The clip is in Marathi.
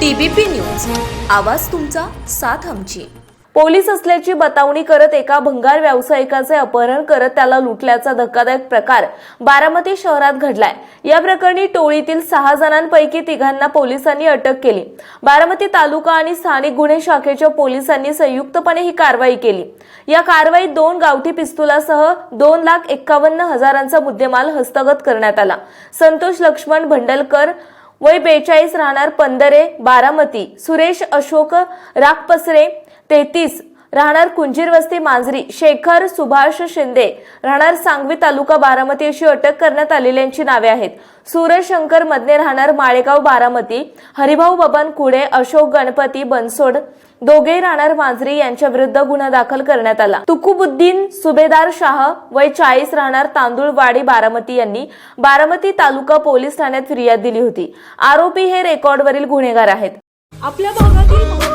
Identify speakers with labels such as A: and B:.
A: TBP news. आवाज तुमचा साथ आमची. पोलीस असल्याची बतावणी करत एका भंगार व्यावसायिकाचे अपहरण करत त्याला लुटल्याचा धक्कादायक प्रकार बारामती शहरात घडलाय. या प्रकरणी टोळीतील सहा जणांपैकी तिघांना पोलिसांनी अटक केली. बारामती तालुका आणि स्थानिक गुन्हे शाखेच्या पोलिसांनी संयुक्तपणे ही कारवाई केली. या कारवाईत दोन गावठी पिस्तुलासह दोन लाख एक्कावन्न हजारांचा मुद्देमाल हस्तगत करण्यात आला. संतोष लक्ष्मण भंडलकर वय बेचाळीस राहणार पंधरे बारामती सुरेश अशोक रागपसरे तेहतीस राहणार कुंजीरवस्ती मांजरी शेखर सुभाष शिंदे. राहणार सांगवी तालुका बारामती अशी अटक करण्यात आलेल्यांची नावे आहेत. सूरज शंकर मदने राहणार माळेगाव बारामती. हरिभाऊ बबन कुडे अशोक गणपती बनसोड. दोघे राहणार मांजरी यांच्या विरुद्ध गुन्हा दाखल करण्यात आला. तुकुबुद्दीन सुभेदार शाह वय चाळीस राहणार तांदूळवाडी बारामती यांनी बारामती तालुका पोलीस ठाण्यात फिर्याद दिली होती. आरोपी हे रेकॉर्डवरील गुन्हेगार आहेत.
B: आपल्या भागातील